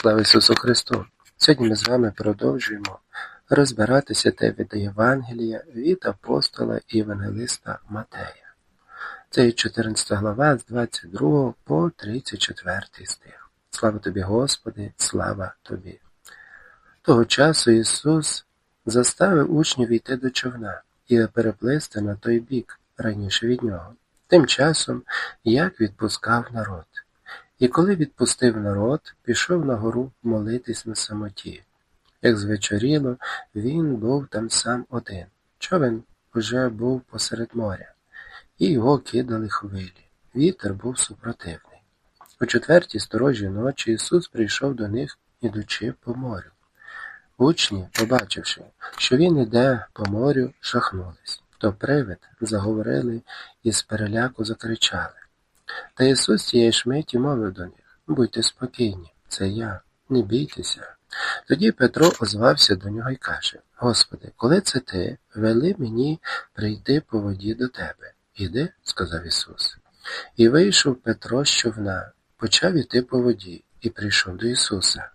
Слава Ісусу Христу! Сьогодні ми з вами продовжуємо розбиратися те від Євангелія від апостола і Євангелиста Матея. Це 14 глава з 22 по 34 стих. Слава тобі, Господи, слава тобі! Того часу Ісус заставив учнів йти до човна і переплисти на той бік раніше від нього, тим часом, як відпускав народ. І коли відпустив народ, пішов на гору молитись на самоті. Як звечоріло, він був там сам один. Човен уже був посеред моря, і його кидали хвилі. Вітер був супротивний. О четвертій сторожі ночі Ісус прийшов до них, ідучи по морю. Учні, побачивши, що він іде по морю, жахнулись. То привид заговорили і з переляку закричали. Та Ісус тієї ж мовив до них Будьте спокійні, це я, не бійтеся. Тоді Петро озвався до нього і каже Господи, коли це ти, вели мені прийти по воді до тебе. Іди, сказав Ісус. І вийшов Петро з човна, почав іти по воді і прийшов до Ісуса.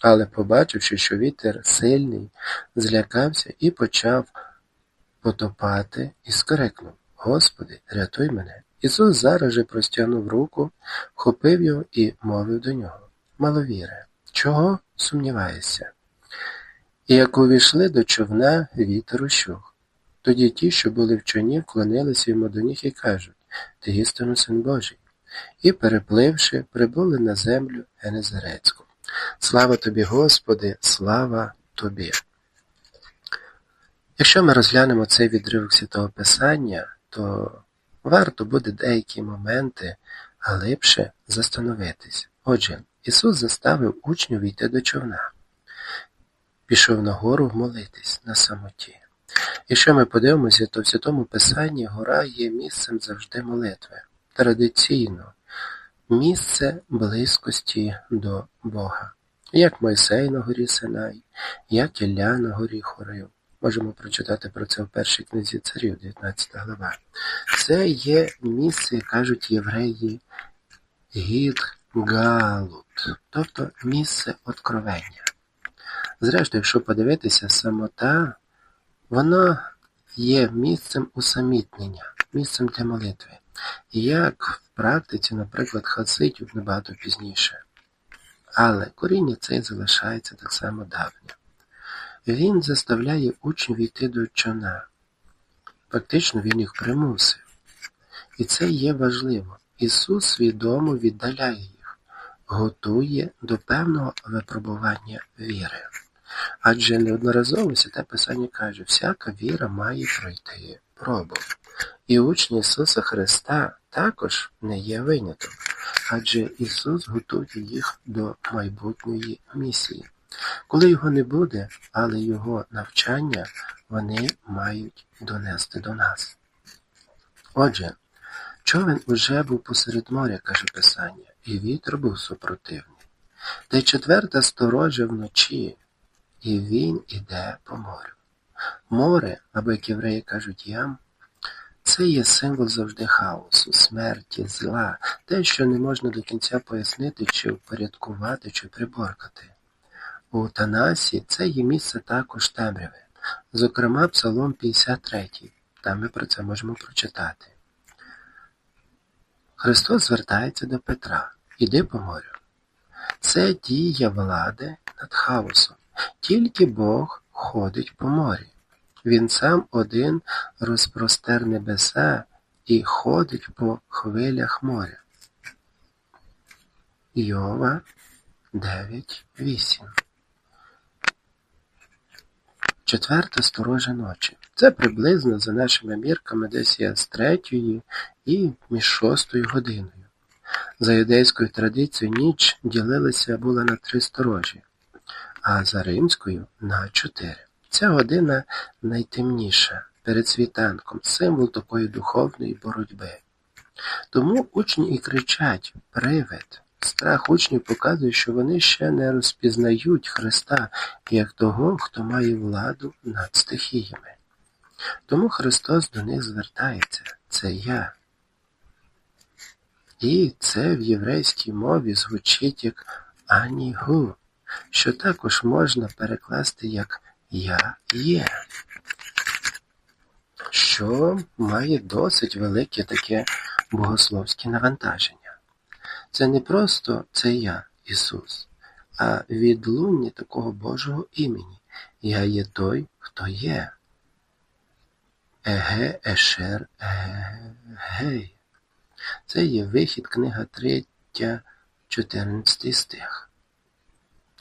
Але, побачивши, що вітер сильний, злякався і почав потопати, і скрикнув Господи, рятуй мене. Ісус зараз же простягнув руку, вхопив його і мовив до нього Маловіре, чого сумніваєшся? І як увійшли до човна, вітер ущух. Тоді ті, що були в човні, вклонилися йому до них і кажуть Ти істинно син Божий. І, перепливши, прибули на землю Генезарецьку. Слава тобі, Господи, слава тобі! Якщо ми розглянемо цей відривок Святого Писання, то Варто буде деякі моменти глибше застановитись. Отже, Ісус заставив учнів йти до човна, пішов на гору молитись на самоті. Якщо ми подивимося, то в Святому Писанні гора є місцем завжди молитви. Традиційно місце близькості до Бога, як Мойсей на горі Синай, як Ілля на горі Хорив. Можемо прочитати про це в першій книзі царів, 19 глава. Це є місце, кажуть євреї, Гідгалут, тобто місце откровення. Зрештою, якщо подивитися, самота, вона є місцем усамітнення, місцем для молитви. Як в практиці, наприклад, хасидів набагато пізніше. Але коріння це залишається так само давнє. Він заставляє учнів йти до човна. Фактично він їх примусив. І це є важливо. Ісус свідомо віддаляє їх, готує до певного випробування віри. Адже неодноразово Святе Писання каже, всяка віра має пройти пробу. І учні Ісуса Христа також не є виняток, адже Ісус готує їх до майбутньої місії. Коли його не буде, але його навчання вони мають донести до нас. Отже, човен уже був посеред моря, каже Писання, і вітер був супротивний. Та й четверта сторожа вночі, і він іде по морю. Море, або як євреї кажуть ям, це є символ завжди хаосу, смерті, зла, те, що не можна до кінця пояснити, чи впорядкувати, чи приборкати. У Танасі це є місце також темряви, зокрема Псалом 53, там ми про це можемо прочитати. Христос звертається до Петра Іди по морю. Це дія влади над хаосом. Тільки Бог ходить по морі. Він сам один розпростер небеса і ходить по хвилях моря. Йова 9.8 Четверта сторожа ночі. Це приблизно, за нашими мірками, десь є з третьої і між шостою годиною. За юдейською традицією ніч ділилася була на три сторожі, а за римською на чотири. Ця година найтемніша, перед світанком, символ такої духовної боротьби. Тому учні і кричать Привид! Страх учнів показує, що вони ще не розпізнають Христа як того, хто має владу над стихіями. Тому Христос до них звертається це я. І це в єврейській мові звучить як анігу, що також можна перекласти як Я є, що має досить велике таке богословське навантаження. Це не просто це я, Ісус, а відлуння такого Божого імені. Я є той, хто є. Еге, Ешер, Гей. Це є вихід, книга 3, 14 стих.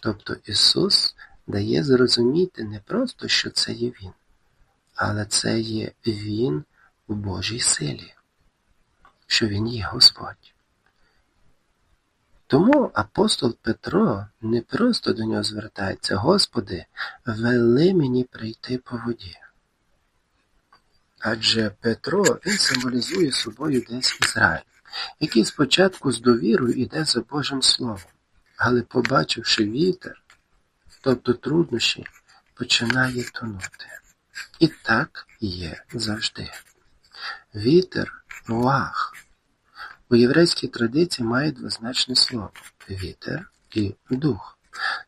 Тобто Ісус дає зрозуміти не просто, що це є Він, але це є Він у Божій силі, що Він є Господь. Тому апостол Петро не просто до нього звертається, Господи, вели мені прийти по воді. Адже Петро він символізує собою десь Ізраїль, який спочатку з довірою йде за Божим Словом, але, побачивши вітер, тобто труднощі, починає тонути. І так є завжди. Вітер руах. У єврейській традиції має двозначне слово вітер і дух.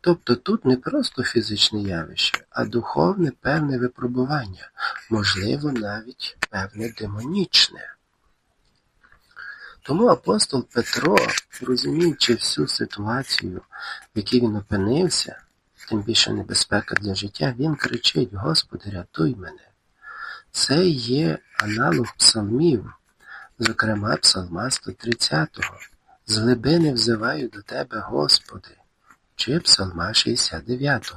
Тобто тут не просто фізичне явище, а духовне певне випробування, можливо, навіть певне демонічне. Тому апостол Петро, розуміючи всю ситуацію, в якій він опинився, тим більше небезпека для життя, він кричить: Господи, рятуй мене. Це є аналог псалмів, зокрема Псалма 130 З глибини взиваю до Тебе, Господи, чи Псалма 69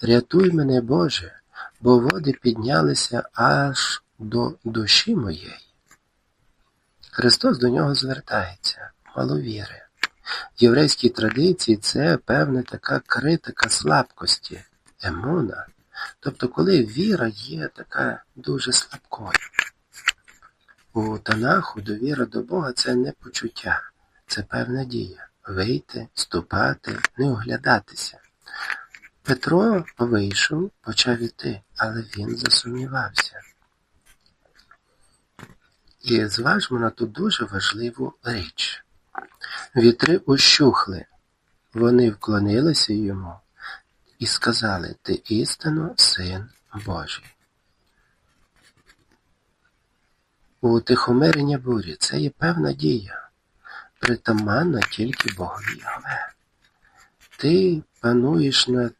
Рятуй мене, Боже, бо води піднялися аж до душі моєї. Христос до нього звертається, маловіри. В єврейській традиції це певна така критика слабкості, емона, тобто коли віра є така дуже слабкою. У Танаху довіра до Бога це не почуття, це певна дія вийти, ступати, не оглядатися. Петро вийшов, почав іти, але він засумнівався. І зважмо на ту дуже важливу річ. Вітри ущухли, вони вклонилися йому і сказали Ти істинно син Божий. Утихомирення бурі це є певна дія, притаманна тільки Богові Ягве. Ти пануєш над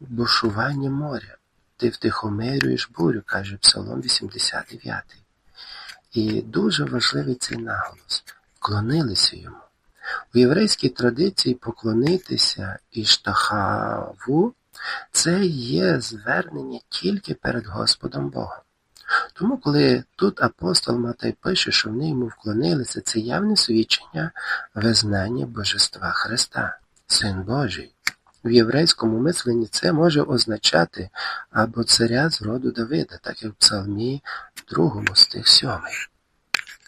бушуванням моря, ти втихомирюєш бурю, каже Псалом 89. І дуже важливий цей наголос вклонилися йому. У єврейській традиції поклонитися Іштахаву це є звернення тільки перед Господом Богом. Тому, коли тут апостол Матей пише, що вони йому вклонилися, це явне свідчення визнання Божества Христа, Син Божий. В єврейському мисленні це може означати або царя з роду Давида, так як в Псалмі 2 стих 7,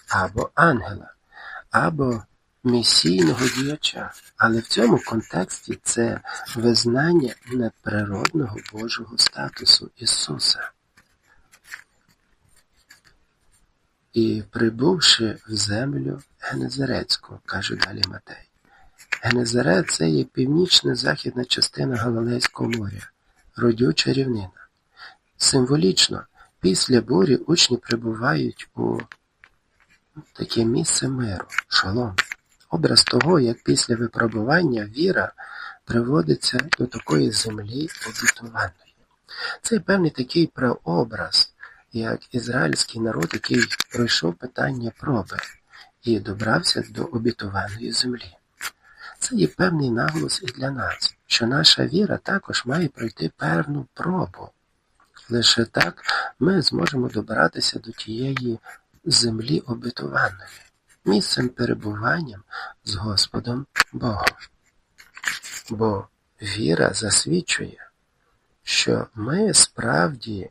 або ангела, або місійного діяча. Але в цьому контексті це визнання неприродного Божого статусу Ісуса. І прибувши в землю Генезарецьку, каже далі Матей. Генезарет це є північна-західна частина Галилейського моря, родюча рівнина. Символічно, після бурі учні прибувають у таке місце миру, шалом. Образ того, як після випробування віра приводиться до такої землі обітованої. Це певний такий прообраз як ізраїльський народ, який пройшов питання проби і добрався до обітованої землі. Це є певний наголос і для нас, що наша віра також має пройти певну пробу. Лише так ми зможемо добратися до тієї землі обітованої, місцем перебуванням з Господом Богом. Бо віра засвідчує, що ми справді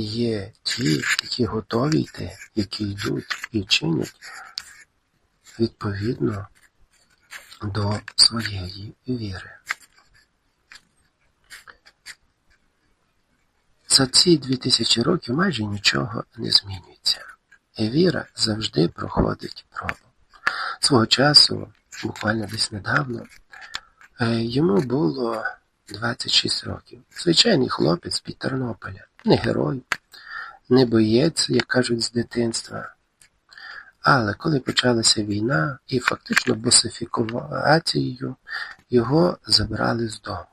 Є ті, які готові йти, які йдуть і чинять відповідно до своєї віри. За ці дві тисячі років майже нічого не змінюється. І віра завжди проходить пробу. Свого часу, буквально десь недавно, е, йому було 26 років. Звичайний хлопець з-під Тернополя. Не герой, не боєць, як кажуть, з дитинства. Але коли почалася війна і фактично босифікацією, його забрали з дому.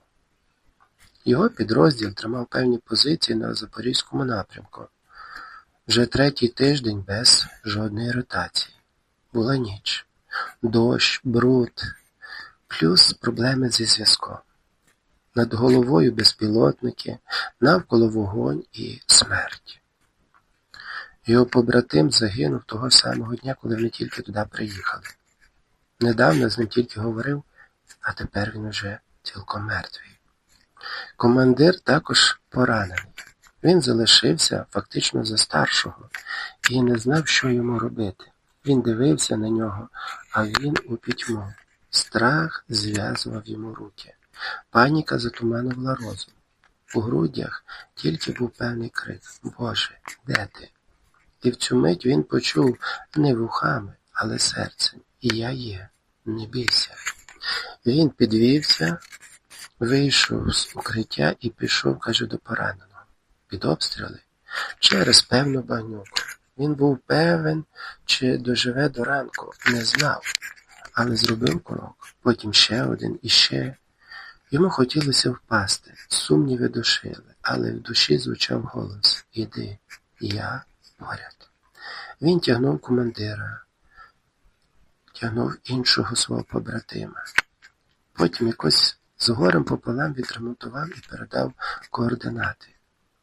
Його підрозділ тримав певні позиції на Запорізькому напрямку. Вже третій тиждень без жодної ротації. Була ніч, дощ, бруд, плюс проблеми зі зв'язком. Над головою безпілотники, навколо вогонь і смерть. Його побратим загинув того самого дня, коли вони тільки туди приїхали. Недавно з ним тільки говорив, а тепер він уже цілком мертвий. Командир також поранений. Він залишився фактично за старшого і не знав, що йому робити. Він дивився на нього, а він у пітьму. Страх зв'язував йому руки. Паніка затуманувала розум. У грудях тільки був певний крик Боже, де ти? І в цю мить він почув не вухами, але серцем. І я є, не бійся. Він підвівся, вийшов з укриття і пішов, каже, до пораненого. Під обстріли через певну багнюку. Він був певен, чи доживе до ранку, не знав, але зробив крок, потім ще один і ще. Йому хотілося впасти, сумніви душили, але в душі звучав голос Іди, я поряд. Він тягнув командира, тягнув іншого свого побратима. Потім якось з горем пополам відремонтував і передав координати.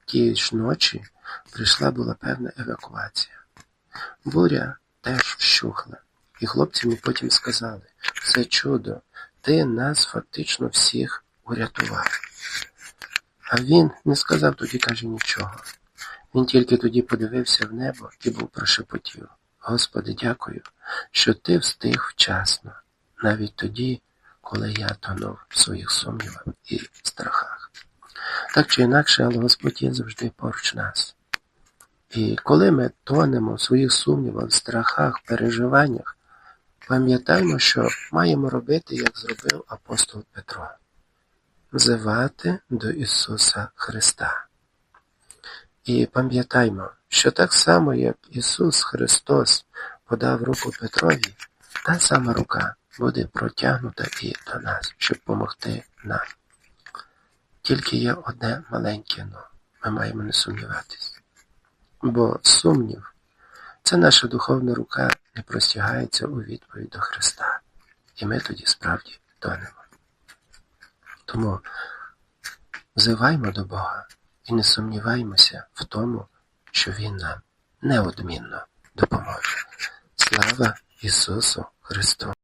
Тієї ж ночі прийшла була певна евакуація. Буря теж вщухла, і хлопці мені потім сказали це чудо, ти нас фактично всіх урятував. А він не сказав тоді, каже, нічого. Він тільки тоді подивився в небо і був прошепотів. Господи, дякую, що ти встиг вчасно, навіть тоді, коли я тонув в своїх сумнівах і страхах. Так чи інакше, але Господь є завжди поруч нас. І коли ми тонемо в своїх сумнівах, страхах, переживаннях, пам'ятаймо, що маємо робити, як зробив апостол Петро взивати до Ісуса Христа. І пам'ятаймо, що так само, як Ісус Христос подав руку Петрові, та сама рука буде протягнута і до нас, щоб допомогти нам. Тільки є одне маленьке но. Ми маємо не сумніватись. Бо сумнів це наша духовна рука не простягається у відповідь до Христа. І ми тоді справді тонемо. Тому взиваймо до Бога і не сумніваємося в тому, що Він нам неодмінно допоможе. Слава Ісусу Христу!